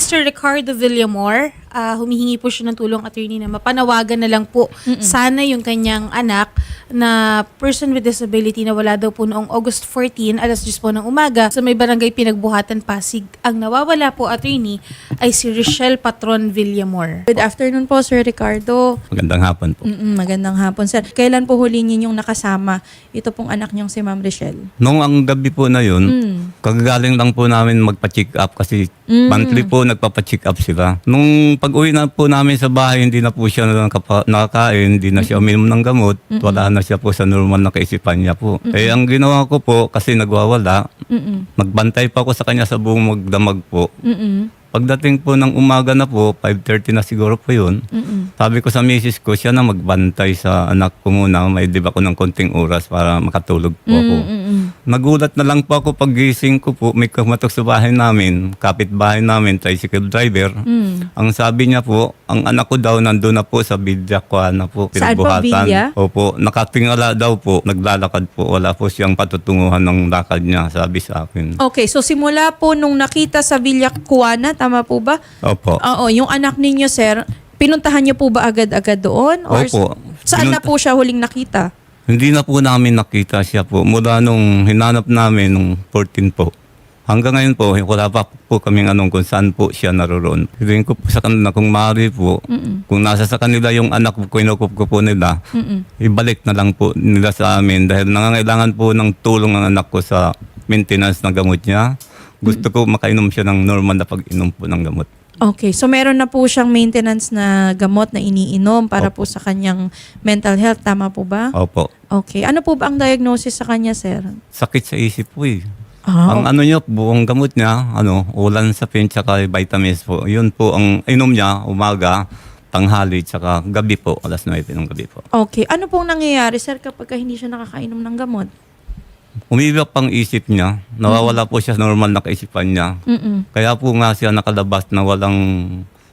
Sir Ricardo Villamor. Ah, humihingi po siya ng tulong attorney na mapanawagan na lang po sana yung kanyang anak na person with disability na wala daw po noong August 14, alas 10 po ng umaga sa may barangay Pinagbuhatan, Pasig. Ang nawawala po attorney ay si Rochelle Patron Villamor. Good afternoon po, Sir Ricardo. Magandang hapon po. Mm-mm, magandang hapon, sir. Kailan po huli ninyong nakasama ito pong anak niyong si Ma'am Rochelle? Nung ang gabi po na yun, kagagaling lang po namin magpa-check up kasi monthly po nagpapa-check up sila. Nung pag-uwi na po namin sa bahay, hindi na po siya nakakain, hindi na siya uminom ng gamot, wala na siya po sa normal na kaisipan niya po. Eh ang ginawa ko po, kasi nagwawala, Mm-mm. magbantay pa ako sa kanya sa buong magdamag po. Mm-mm. Pagdating po ng umaga na po, 5.30 na siguro po yun, Mm-mm. sabi ko sa misis ko, siya na magbantay sa anak ko muna, may di ba ko ng konting oras para makatulog po ako. Mm-mm. Nagulat na lang po ako pag gising ko po, may kumatok sa bahay namin, kapitbahay namin, tricycle driver. Mm. Ang sabi niya po, ang anak ko daw nandun na po sa Bidyakuan na po, Saan po? Opo, nakatingala daw po, naglalakad po, wala po siyang patutunguhan ng lakad niya, sabi sa akin. Okay, so simula po nung nakita sa Villa Kuana, tama po ba? Opo. Oo, yung anak ninyo, sir, pinuntahan niyo po ba agad-agad doon? Or Opo. Saan na Pinunta- po siya huling nakita? Hindi na po namin nakita siya po. Mula nung hinanap namin nung 14 po. Hanggang ngayon po, wala pa po kaming anong kung saan po siya naroon. Hiling ko po sa kanila kung maaari po, kung nasa sa kanila yung anak ko, kinukup ko po nila, Mm-mm. ibalik na lang po nila sa amin dahil nangangailangan po ng tulong ang anak ko sa maintenance ng gamot niya. Gusto ko makainom siya ng normal na pag-inom po ng gamot. Okay, so meron na po siyang maintenance na gamot na iniinom para po sa kanyang mental health, tama po ba? Opo. Okay, ano po ba ang diagnosis sa kanya, sir? Sakit sa isip po eh. Ah, Ang ano niya, buong gamot niya, ano, ulan sa pin tsaka vitamins po. Yun po ang inom niya, umaga, tanghali, tsaka gabi po, alas 9 ng gabi po. Okay, ano pong nangyayari, sir, kapag ka hindi siya nakakainom ng gamot? Umibig pang isip niya, nawawala po siya sa normal na kaisipan niya. Mm-mm. Kaya po nga siya nakalabas na walang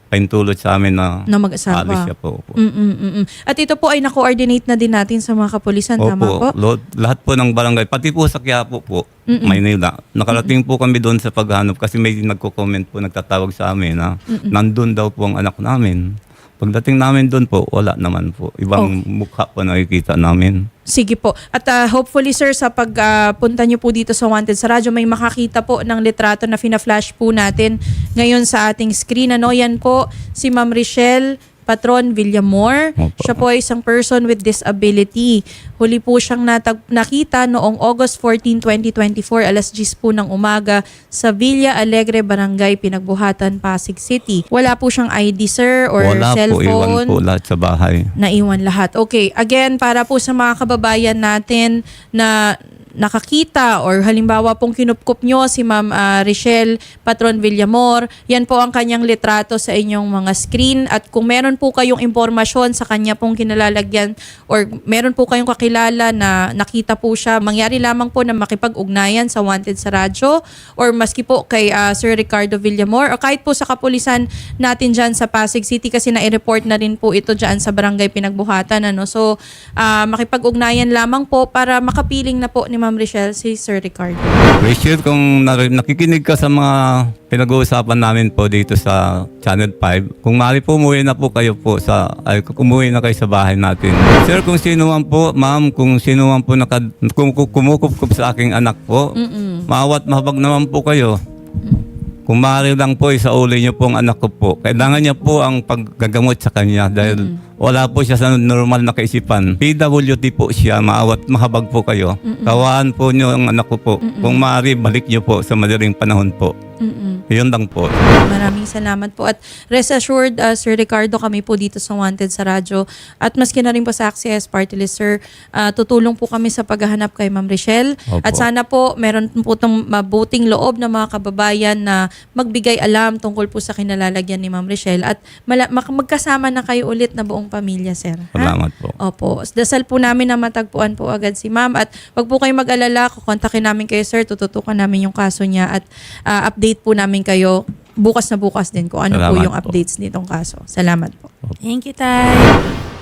paintulot sa amin na, Na mag-asawa. alis siya po. po. Mm-mm, mm-mm. At ito po ay na-coordinate na din natin sa mga kapulisan, tama po? Lo- lahat po ng barangay, pati po sa Quiapo po, Maynila. Nakarating po kami doon sa paghanap kasi may nagko-comment po, nagtatawag sa amin na nandun daw po ang anak namin. Pagdating namin doon po, wala naman po. Ibang mukha po nakikita namin. Sige po. At ah, hopefully sir, sa pagpunta niyo po dito sa Wanted sa radyo, may makakita po ng litrato na fina-flash po natin ngayon sa ating screen. Ano yan po, si Ma'am Richelle Patron Villamor. Opo. Siya po ay isang person with disability. Huli po siyang natag- nakita noong August 14, 2024, alas 10 po ng umaga sa Villa Alegre, Barangay, Pinagbuhatan, Pasig City. Wala po siyang ID, sir, or wala po, cellphone iwan po lahat sa bahay. naiwan lahat. Okay, again, para po sa mga kababayan natin na nakakita or halimbawa pong kinupkup nyo si Ma'am ah, Richelle Patron Villamor, yan po ang kanyang litrato sa inyong mga screen at kung meron po kayong impormasyon sa kanya pong kinalalagyan or meron po kayong kakilala na nakita po siya, mangyari lamang po na makipag-ugnayan sa Wanted sa radyo or maski po kay ah, Sir Ricardo Villamor o kahit po sa kapulisan natin dyan sa Pasig City kasi na-report na rin po ito dyan sa barangay Pinagbuhatan. Ano? So, ah, makipag-ugnayan lamang po para makapiling na po ni Ma'am Richelle si Sir Ricardo. Rachel, kung nakikinig ka sa mga pinag-uusapan namin po dito sa Channel 5, kung maaari po umuwi na po kayo po sa, ay umuwi na kayo sa bahay natin. Sir, kung sino man po, ma'am, kung sino man po naka, kum, kum- kumukup sa aking anak po, maawat mahabag naman po kayo. Kung maaari lang po, isauli niyo po ang anak ko po. Kailangan niya po ang paggagamot sa kanya dahil wala po siya sa normal na kaisipan. PWD po siya, maawat mahabag po kayo. Kawaan po niyo ang anak ko po. Kung maaari, balik niyo po sa madaling panahon po. Mm-mm. Yun lang po. Maraming salamat po. At rest assured, uh, Sir Ricardo, kami po dito sa Wanted sa radyo. At maski na rin po sa Access Party List, Sir, uh, tutulong po kami sa paghahanap kay Ma'am Richelle. Opo. At sana po, meron po itong mabuting loob ng mga kababayan na magbigay alam tungkol po sa kinalalagyan ni Ma'am Richelle. At magkasama na kayo ulit na buong pamilya, Sir. Ha? Salamat po. Opo. Dasal po namin na matagpuan po agad si ma'am. At wag po kayong mag-alala. Kukontakin namin kayo, sir. Tututukan namin yung kaso niya. At ah, update po namin kayo bukas na bukas din kung ano po Salamat yung po. updates nitong kaso. Salamat po. Thank you, Tay.